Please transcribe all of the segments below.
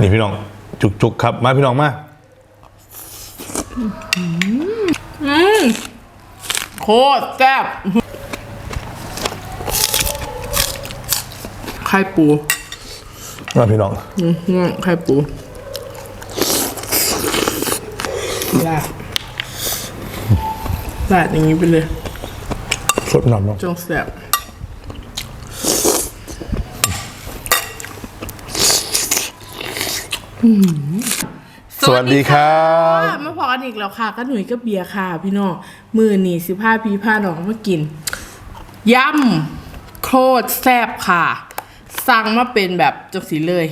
นี่พี่น้องจุกจุกๆครับ มาพี่น้องมาโคตรแซ่บไข่ปูมาพี่น้องอืมง่วงไข่ปูลาดลาดอย่างนี้ไปเลย สดหน่ำเนาะจงแซ่บ สวัสดีครับค่ะมาพอกันอีกแล้วค่ะก็หนุ่ยก็เบียร์ค่ะ พี่น้องมือหนีสิผ้าพีผ้าน้องมากินยำโคตรแซ่บค่ะ สั่งมาเป็นแบบจังสีเลย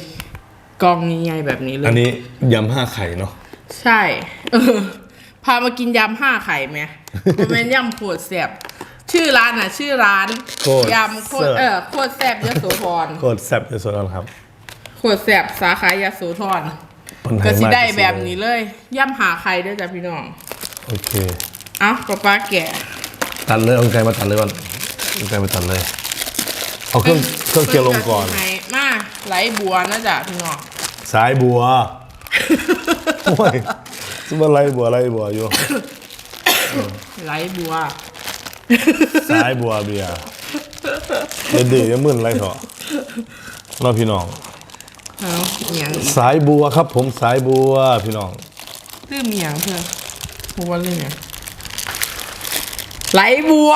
กองใหญ่ๆแบบนี้เลย อันนี้ยำห้าไข่เนาะใช่ เออ พามากินยำห้าไข่ไหมมันเป็นยำโคตรแซ่บชื่อร้านอะ ชื่อร้านโคตรยำโคตรเออโคตรแซ่บยโสธรโคตรแซ่บเลยสดร้อนครับ โคตรแซ่บสาขายโสธรคนไทก็ยสิมากได้ที่สุแบบนี้เลย ย่ำหาไข่ด้วยจ้ะพี่น้อง โอเค เอ้าป้าป้าแกะตัดเลยเอาไก่มาตัดเลยก่อนเอาไก่มาตัดเลย เอาเครื่องเครื่องเคียงลงก่อนพิ่จะสิให้มาไหลบัวนะจ๊ะพี่น้อง สายบัวโอ้ยสมบัติไรบัวไรบัวอยู่ ไหลบัว สายบัวเบียร์เดือดๆยังมึนไรเถอะเราพี่น้อง เอาเมียงอีกสายบัวครับผมสายบัวพี่น้อง ตื้อเมียงเพื่อนบัวเลยไงไหลบัว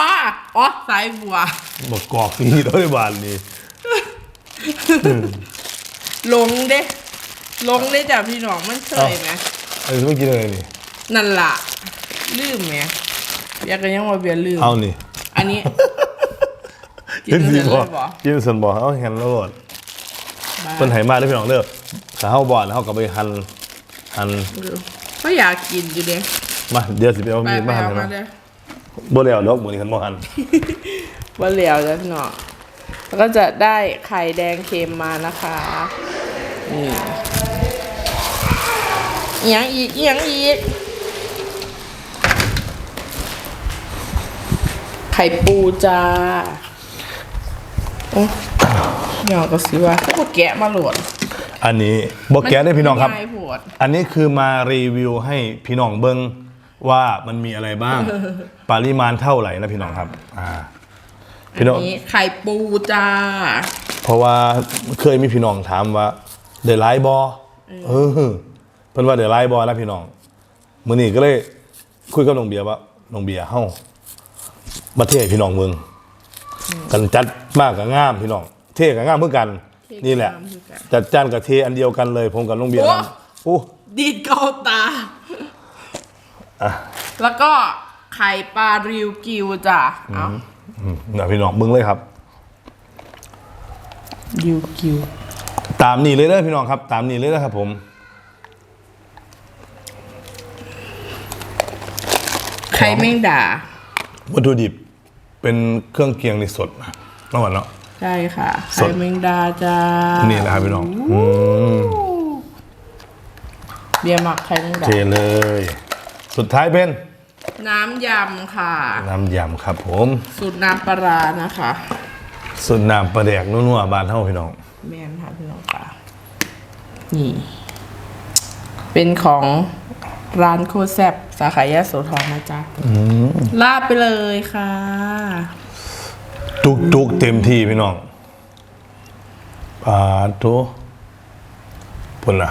อ๋อสายบัวบอกกอกนี่ร้อยบาทนี่ลงเด้ลงเด้จ้ะพี่น้องมันเคยไหมไอ้ไม่กินอะไรนี่ นั่นล่ะ ลืมไหมเบียร์ก็ยังว่าเบียร์ลืมเอานี่ อันนี้ กินกินเสสีร็จบเลอยบ่กินส่วนบ่เอาแฮนแล้วโลดบ้า เป็นไหมาได้อพี่น้องเด้อถ้าเฮาบ่อนเฮาก็ไปหั่นหั่นก็อยากกินอยู่เด้มาเดี๋ยวสิไปเอาไปมีดไปมาหั่นเอาให้มานะเด้อบ่แล้วดอกมื้อนี้คันบ่หั่นว่าเหลียวจ้ะพี่น้องแล้วก็จะได้ไข่แดงเค็มมานะคะนี่เอียงอีกเอียงอีก ไข่ปูจ้าโอ้ ยองก็สิว่าก็บ่แกะมาโหลด อันนี้บ่แกะได้อพี่น้องครับง่ายโพด อันนี้คือมารีวิวให้พี่น้องเบิ้งว่ามันมีอะไรบ้าง ปริมาณเท่าไหร่นะพี่น้องครับอ่าพี่น้องอันนี้ไข่ปูจ้า เพราะว่าเคยมีพี่น้องถามว่าเดลไลบอเออเพิ่นว่าเดลไลบอนะพี่น้องมื้อนี้ก็เลยคุยกับน้องเบียร์ว่าน้องเบียร์เฮามาเทศพี่น้องเมืองกันจัดมากกับงามพี่น้อง เทศกับงามเพื่อกัน นี่แหละ จัดจ้านกับเทอันเดียวกันเลย ผมกับน้องเบียร์นำโอ้ดีดเกาตาอะแล้วก็ไข่ปลาริวกิวจ้ะเอาอืมนะพี่น้องเบิ่งเลยครับ ริวกิว ตามนี้เลยเด้อพี่น้องครับ ตามนี้เลยนะครับผมไข่แมงดาวัตถุดิบเป็นเครื่องเคียงในสดนะน้องหวานเนาะ ใช่ค่ะสไข่ดแมงดาจ้า นี่แหละครับพี่น้องอืมเบียร์หมักไข่แมงดา เทเลย สุดท้ายเป็น น้ำยำค่ะ น้ำยำครับผม สูตรน้ำปลาร้านะคะส่วนน้ำปลาแดกนัวๆบานเท่าพี่น้อง แมนค่ะพี่น้องค่ะ นี่ เป็นของร้านโคตรแซบสาขายาโสธรนะจ๊ะลาดไปเลยค่ะ จุกจุกๆเต็มที่พี่น้องปลาโตพุ่นล่ะ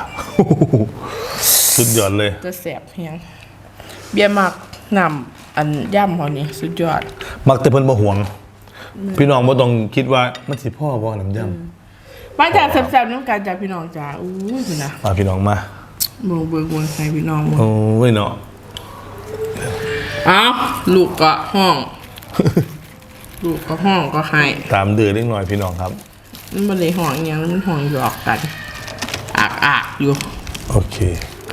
สุดยอดเลย จะแสบเพียง เบียร์หมักนำอันย่ำเขานี่สุดยอด มักแต่เพิ่นบ่หวง พี่น้องบ่ต้องคิดว่ามันสิพ่อบ่น้ำยำมาจากแซบๆน้ำกันจากพี่น้องจ้าอู้ยพี่นะมาพี่น้องมาเมืองเบิกเมืองไทยพี่น้องเมืองโอ้ยเนาะเอ้าลูกก็ห้อง ลูกก็ห้องก็ให้ตามดื้อเล็กน้อยพี่น้องครับ มันไม่ได้ห้องอหย่างนั้นมันห้องหยอกกันอากอากๆอยู่โอเค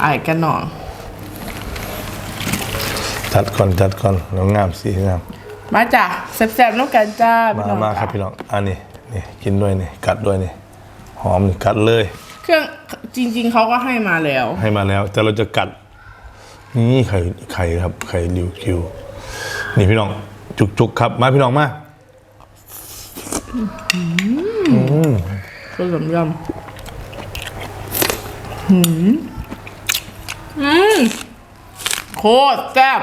อายกันหนองจัดก่อนจัดก่อนแล้วงามสิงามมาจ้ะแซ่บๆน้ำกันจ้าพี่มาน้องมาครับพี่น้องอันนี้นี่กินด้วยนี่กัดด้วยนี่หอมนี่กัดเลย เครื่องจริง ๆเขาก็ให้มาแล้ว ให้มาแล้ว แต่เราจะกัด นี่ไข่ไข่ครับไข่ริวคิว นี่พี่น้อง จุกจุกๆครับ มาพี่น้องมาก็สมยโคตรแซ่บ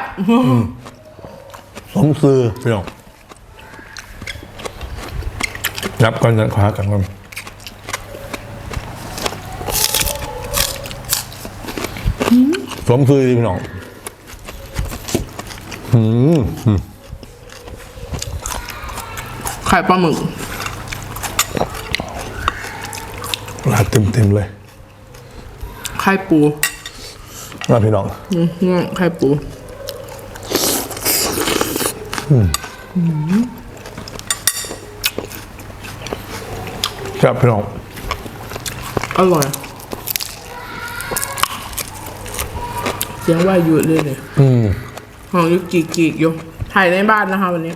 สมซื้อพี่น้องยับกันยันขากันกันสมซื้อพี่น้อง อืมไข่ปลาหมึกลาดเต็มเต็มๆเลย ไข่ปูมาพี่น้องอืมนี่ไข่ปูครับพี่น้อง อร่อยเสียงว่าอยู่เลยเลยอืมหองอยุกกีกกีกอยู่ถ่ายในบ้านนะคะวันนี้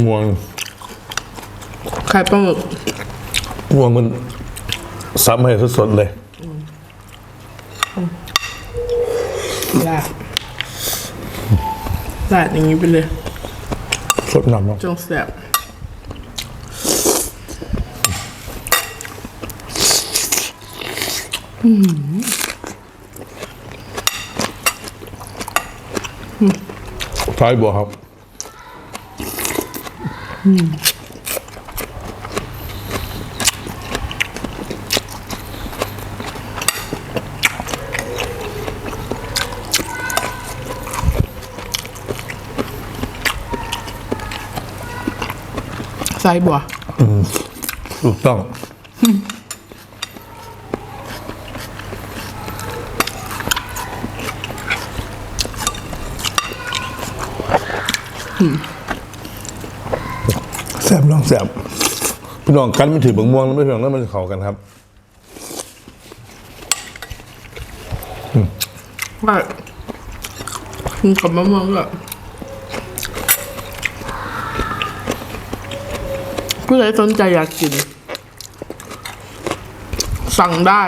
มะม่วงไข่ปลาหมึกมะม่วงมันซับให้สดๆเลยราดราดอย่างนี้ไปเลยสดหนำเนาะจงแซ่บท้ายบัวครับ ไส้บัวถูกต้องแสบน้องแสบพี่น้องกันไม่ถือบางม่วงแล้วไม่ถือแล้วมันจะเข้ากันครับว่ากับมะม่วงแบบผู้ใดสนใจอยากกิน สั่งได้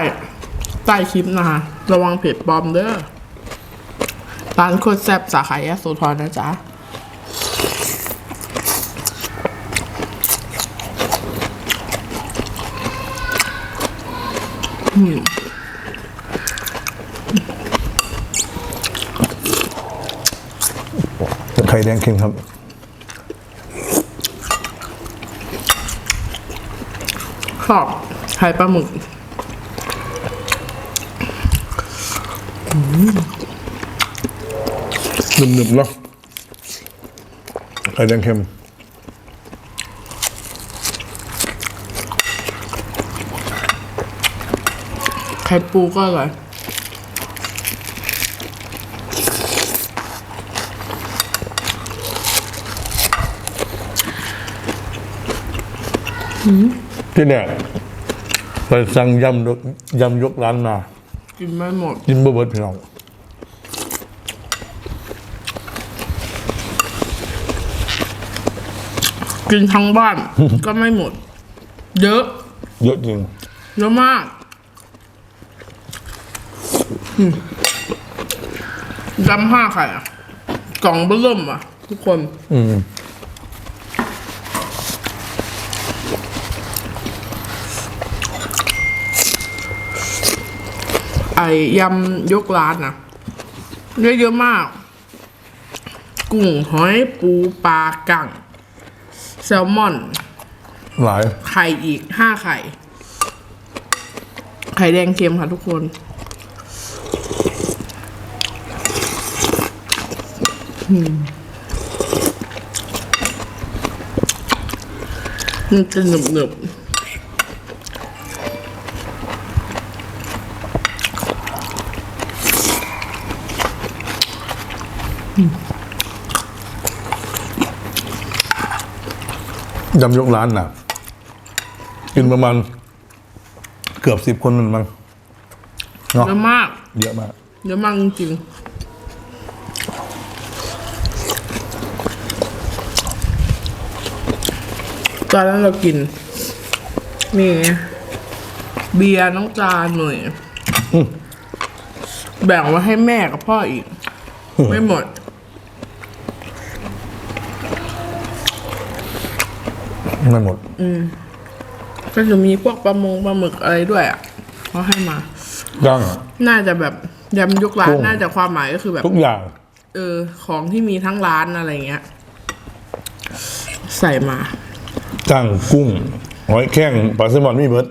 ใต้คลิปนะคะระวังเพจปลอมเด้อร้านโคตรแซ่บสาขายโสธรนะจ๊ะ ไข่แดงเค็มครับชอบไข่ปลาหมึกหนึบๆเนาะไข่แดงเค็ม ข่ปูก็อร่อยที่เนี่ยไปสั่งยำยกยำยกร้านมากินไม่หมด กินบ่เบิดพี่น้องกินทั้งบ้าน ก็ไม่หมด เยอะ เยอะจริง เยอะมากอืม ยำห้าไข่อะกล่องเบิ่มอะ ทุกคน อืมไอ้ยำยกร้านนะเยอะเยอะมาก กุ้งหอยปูปลากั่งแซลมอน หลาย ไข่อีกห้าไข่ ไข่แดงเค็มค่ะทุกคน มันจะหนึบหนึบยำยกร้านน่ะ กินประมาณ เกือบสิบคนนั่นมั้งเนาะเยอะมาก เยอะมาก เยอะมากจริงๆ ตอนนั้นเรากิน นี่ เบียร์น้องจานหน่อยแบ่งไว้ให้แม่กับพ่ออีก ไม่หมด ไม่หมด อืม ก็จะมีพวกปลามงปลาหมึกอะไรด้วยอะเขาให้มาดังน่าจะแบบยำยกร้านน่าจะความหมายก็คือแบบ ทุกอย่าง เออ ของที่มีทั้งร้านอะไรเงี้ย ใส่มา จ้างกุ้ง หอยแข้งปลาแซลมอนมีเบิร์ด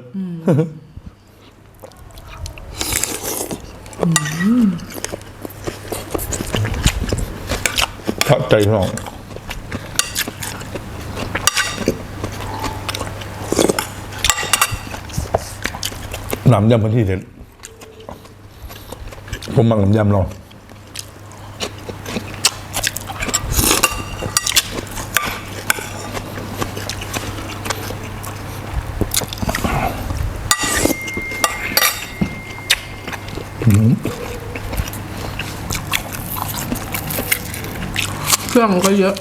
เข้าใจน้องน้ำยำพื้นที่เด็ดผมมักน้ำยำเรา เครื่องมันก็เยอะ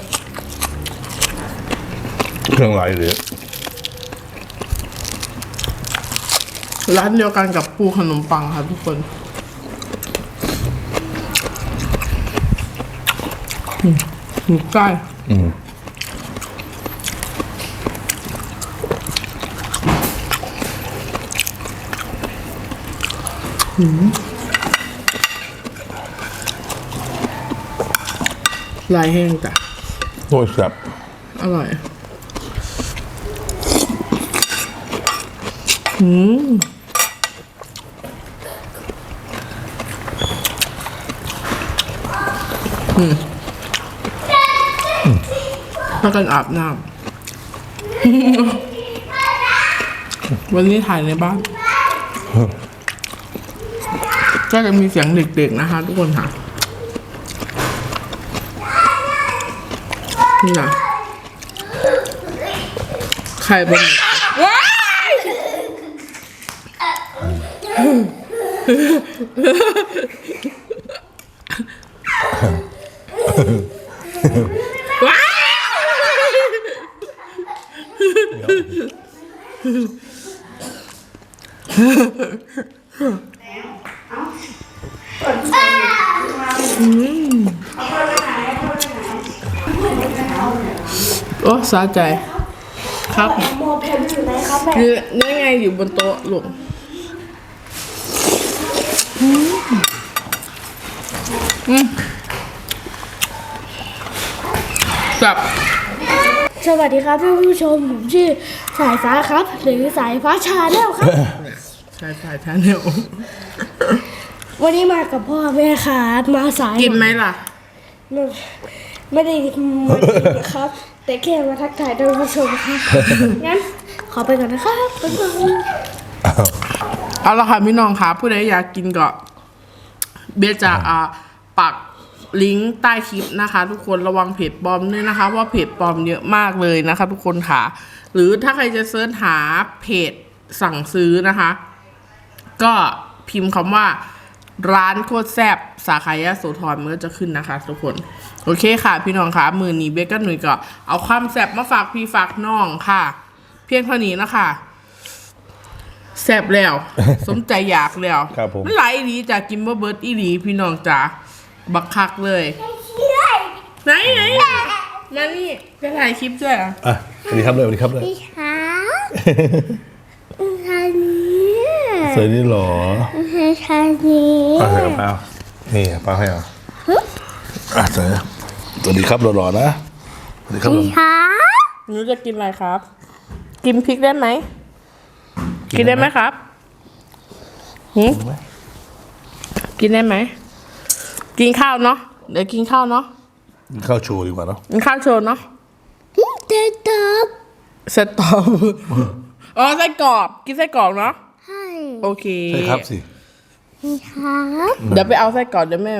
เครื่องหลายเลยร้านเดียวกันกับปูขนมปังค่ะทุกคนอืมหมูไก่อืม ลายแห้งจ้ะโอ้ยแซ่บอร่อย อืมพากันอาบน้ำ วันนี้ถ่ายในบ้าน ก็จะมีเสียงเด็กๆนะคะทุกคนค่ะ นี่นะใครเป็นว้ายว้ โอ้สะใจ ครับโมเพนอยู่ไหนครับแม่นี่นี่ไงอยู่บนโต๊ะลูกอืมอืมแบบสวัสดีครับท่านผู้ชมผมชื่อสายฟ้าครับ หรือสายฟ้าชาแนลครับ ใช่ใช่ชาแนลวันนี้มากับพ่อแม่ค่ะมาสายกินไหมล่ะ ไม่ไม่ได้มากินนะครับ แต่แค่มาทักทายท่านผู้ชมครับงั้นขอไปก่อนนะครับบ๊ายบายเอาละค่ะพี่น้องคะผู้ใดอยากกินก็เบียร์จะอ่าปักลิงก์ใต้คลิปนะคะ ทุกคนระวังเพจปลอมด้วยนะคะว่าเพจปลอมเยอะมากเลยนะคะ ทุกคนค่ะ หรือถ้าใครจะเสิร์ชหาเพจสั่งซื้อนะคะ ก็พิมพ์คำว่า ร้านโคตรแซบสาขายาโสธรมันก็จะขึ้นนะคะทุกคน โอเคค่ะ พี่น้องคะมือนี้เบคกันหนุ่ยก็เอาความแซบมาฝากพี่ฝากน้องค่ะ เพียงเท่านี้นะคะแซบแล้ว สมใจอยากแล้วครับผมนไหลายอีหลีจากกินบ่เบิร์ดอีหลีพี่น้องจ๋าบักคักเลย ไหนไหนมานี่จะถ่ายคลิปด้วยเหรอะอะสวัสดีครับเลยสวัสดีครับเลย พี่คะทางนี้ สวัสดีหรอทางนี้ป้าให้กับป้านี่ป้าให้เอาอะสวัสดีสวัสดีครับหล่อๆนะสวัสดีครับหล่อคะหนูจะกินอะไรครับ กินพริกได้ไหมกินได้ไหมครับหืมกินได้ไหม กินข้าวเนาะ เดี๋ยวกินข้าวเนาะ กินข้าวโชว์ดีกว่าเนาะ กินข้าวโชว์เนาะเด็ดตบเสร็จตอบอ๋อไส้กรอกกินไส้กรอกเนาะให้ โอเคใช่ครับสิพี่ครับเดี๋ยวไปเอาไส้กรอกเดี๋ยวแม่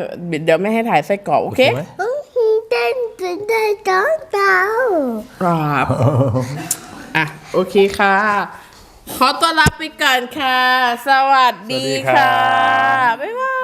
เดี๋ยวแม่ให้ถ่ายไส้กรอกโอเคไหมเต้นเต้นได้ต้องเต้าครับอะโอเคค่ะ ขอต้อนรับไปก่อนค่ะ สวัสดีค่ะ บ๊ายบาย